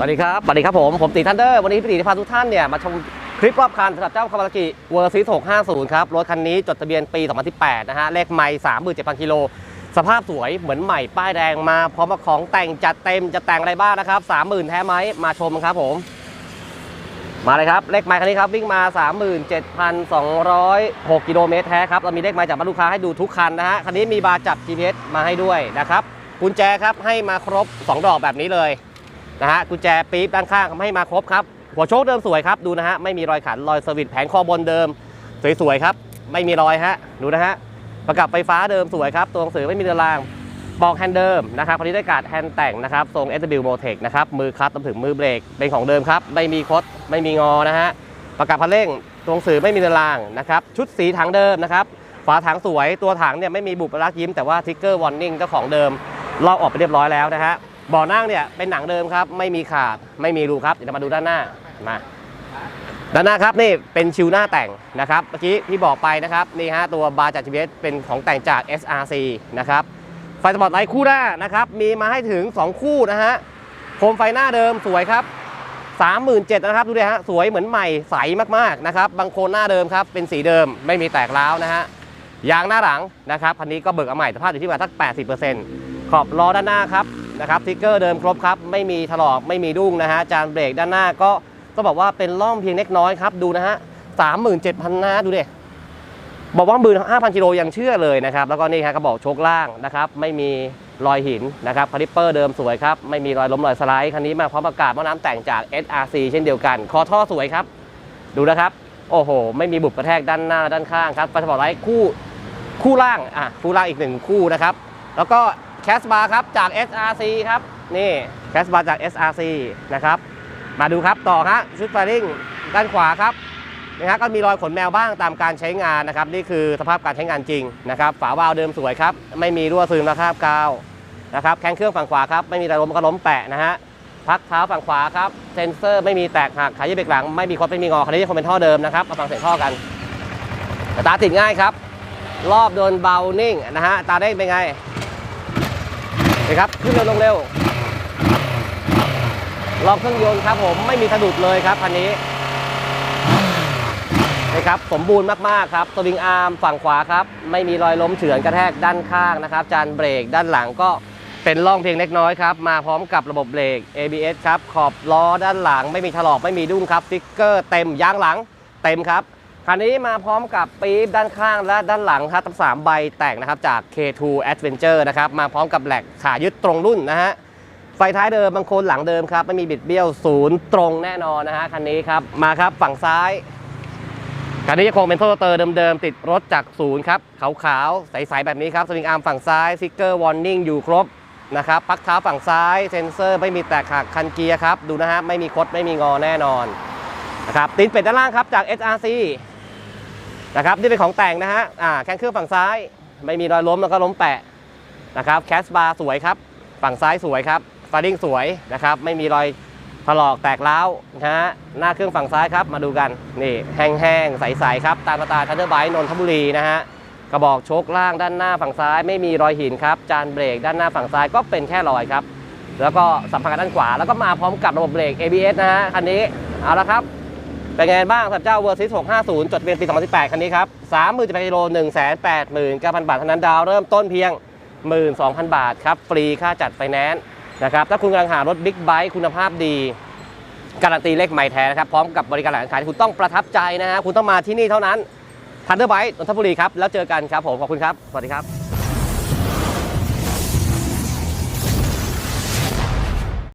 สวัสดีครับ สวัสดีครับผม ผมตีทันเดอร์ วันนี้พี่ตีจะพาทุกท่านเนี่ยมาชมคลิปรอบคันสำหรับเจ้าคาวาซากิเวอร์ซิส650 ครับ รถคันนี้จดทะเบียนปี 2018 นะฮะ เลขไม่37,000 กิโล สภาพสวยเหมือนใหม่ป้ายแดงมา พร้อมกับของแต่งจัดเต็มจะแต่งอะไรบ้างนะครับ 30,000 แท้ไหมมาชมครับผม มาเลยครับ เลขไมล์คันนี้ครับวิ่งมา 37,206 กิโลเมตรแท้ครับ เรามีเลขไมล์จากบ้านลูกค้าให้ดูทุกคันนะฮะ คันนี้มีบาร์จับ GPS มาให้ด้วยนะครับกุญแจครับให้มาครบ 2 ดอกแบบนี้เลย นะฮะกุญแจปี๊บด้านข้างให้มาครบครับ หัวโชคเดิมสวยครับดูนะฮะไม่มีรอยขันรอยสวิตแผงคอบนเดิม สวยๆครับ ไม่มีรอยฮะดูนะฮะประกับไฟฟ้าเดิมสวยครับ ตัวหนังสือไม่มีเรือรางบอกแฮนด์เดิมนะครับคันนี้ได้การ์ดแฮนด์แต่งนะครับทรง SW Motec นะครับมือคลัตรวมถึงมือเบรกเป็นของเดิมครับ ไม่มีคดไม่มีงอนะฮะประกับพันเร่งตัวหนังสือไม่มีเรือรางนะครับชุดสีถังเดิมนะครับฝาถังสวยตัวถังเนี่ยไม่มีบุบรักยิ้มแต่ว่าทิกเกอร์วอร์นิ่งเจ้าของเดิมลอกออกไปเรียบร้อยแล้วนะฮะ บ่อนั่งเนี่ยเป็นหนังเดิมครับ ไม่มีขาดไม่มีรูครับเดี๋ยวเรามาดูด้านหน้ามาด้านหน้าครับนี่เป็นชิวหน้าแต่งนะครับเมื่อกี้ที่บอกไปนะครับนี่ฮะตัวบาร์จาก GPS เป็นของแต่งจาก SRC นะครับไฟสปอตไลท์คู่หน้านะครับมีมาให้ถึง 2 คู่นะฮะโคมไฟหน้าเดิมสวยครับ37,000นะครับดูดิฮะสวยเหมือนใหม่ใสมากๆนะครับบางโคนหน้าเดิมครับเป็นสีเดิมไม่มีแตกร้าวนะฮะยางหน้าหลังนะครับคันนี้ก็เบิกเอาใหม่สภาพอยู่ที่ประมาณสัก 80%ขอบล้อด้านหน้าครับ นะครับทิกเกอร์เดิมครบครับ ไม่มีถลอกไม่มีดุ้งนะฮะจานเบรกด้านหน้าก็ต้องบอกว่าเป็นล่องเพียงเล็กน้อยครับ ดูนะฮะ37,000นเจ็ดูดิบอกว่าหมื่นห้าพันกิโลยังเชื่อเลยนะครับ แล้วก็นี่ครับกระบอกโชคล่างนะครับ ไม่มีรอยหินนะครับคาลิปเปอร์เดิมสวยครับ ไม่มีรอยล้มรอยสไลด์คันนี้มาพร้อมประกาศหม้อน้ำแต่งจาก SRC เช่นเดียวกัน คอท่อสวยครับ ดูนะครับ โอ้โห ไม่มีบุบกระแทกด้านหน้าด้านข้างครับไฟสปอร์ตไลท์คู่คู่ล่างอะคู่ล่างอีกหนึ่งคู่นะครับ แล้วก็ แคสบาร์ครับจาก SRC ครับนี่แคสบาร์จาก SRC นะครับมาดูครับต่อฮะชุดไฟลิ่งด้านขวาครับนะฮะก็มีรอยขนแมวบ้างตามการใช้งานนะครับนี่คือสภาพการใช้งานจริงนะครับฝาวาล์วเดิมสวยครับไม่มีรั่วซึมนะครับกาวนะครับแข้งเครื่องฝั่งขวาครับไม่มีแต่ล้มก็ล้มแปะนะฮะพักเท้าฝั่งขวาครับเซนเซอร์ไม่มีแตกหักขายยี่เบรกหลังไม่มีคดไม่มีงอคันนี้คงเป็นท่อเดิมนะครับมาฟังเสียงท่อกันตาติดง่ายครับ รอบโดนเบานิ่งนะฮะตาเด้งเป็นไง นี่ครับขึ้นเร็วลงเร็วรอบเครื่องยนต์ครับผมไม่มีสะดุดเลยครับคันนี้นะครับสมบูรณ์มากๆครับสวิงอาร์มฝั่งขวาครับ ไม่มีรอยล้มเฉือนกระแทกด้านข้างนะครับ จานเบรกด้านหลังก็เป็นร่องเพียงเล็กน้อยครับ มาพร้อมกับระบบเบรก ABS ครับ ขอบล้อด้านหลัง ไม่มีถลอกไม่มีดุ้งครับสติ๊กเกอร์เต็มยางหลังเต็มครับ คันนี้มาพร้อมกับปี๊บด้านข้างและด้านหลังครับทั้งสามใบแต่งนะครับจาก K2 Adventure นะครับมาพร้อมกับแหลกขายึดตรงรุ่นนะฮะไฟท้ายเดิมบางโคนหลังเดิมครับไม่มีบิดเบี้ยวศูนย์ตรงแน่นอนนะฮะคันนี้ครับมาครับฝั่งซ้ายคันนี้จะคงเป็นโทเตอร์เดิมๆติดรถจากศูนย์ครับขาวๆใสๆแบบนี้ครับสวิงอาร์มฝั่งซ้ายซิกเกอร์วอร์นิ่งอยู่ครบนะครับปลั๊กเท้าฝั่งซ้ายเซ็นเซอร์ไม่มีแตกหักคันเกียร์ครับดูนะฮะไม่มีคดไม่มีงอแน่นอนนะครับตีนเป็ดด้านล่างครับจาก SRC นะครับนี่เป็นของแต่งนะฮะอ่าแข้งเครื่องฝั่งซ้าย ไม่มีรอยล้มแล้วก็ล้มแปะนะครับแคสบาร์สวยครับ ฝั่งซ้ายสวยครับฟาริ่งสวยนะครับ ไม่มีรอยถลอกแตกร้าวนะฮะหน้าเครื่องฝั่งซ้ายครับ มาดูกันนี่แห้งๆใสๆครับ ตามสไตล์ทันเดอร์ไบค์นนทบุรีนะฮะกระบอกโชคล่างด้านหน้าฝั่งซ้าย ไม่มีรอยหินครับ จานเบรกด้านหน้าฝั่งซ้ายก็เป็นแค่รอยครับ แล้วก็สัมผัสกับด้านขวา แล้วก็มาพร้อมกับระบบเบรก ABS นะฮะคันนี้เอาละครับ เป็นไงบ้างสำหรับเจ้า Versys 650 จดทะเบียนปี 2018 คันนี้ครับ38,000กิโล 189,000 บาทเท่านั้นดาวเริ่มต้นเพียง 12,000 บาทครับ ฟรีค่าจัดไฟแนนซ์นะครับ ถ้าคุณกำลังหารถบิ๊กไบค์คุณภาพดี การันตีเลขไม่แท้นะครับ พร้อมกับบริการหลังขายที่คุณต้องประทับใจนะฮะ คุณต้องมาที่นี่เท่านั้นทันเดอร์ไบค์นนทบุรีครับ แล้วเจอกันครับผม ขอบคุณครับ สวัสดีครับ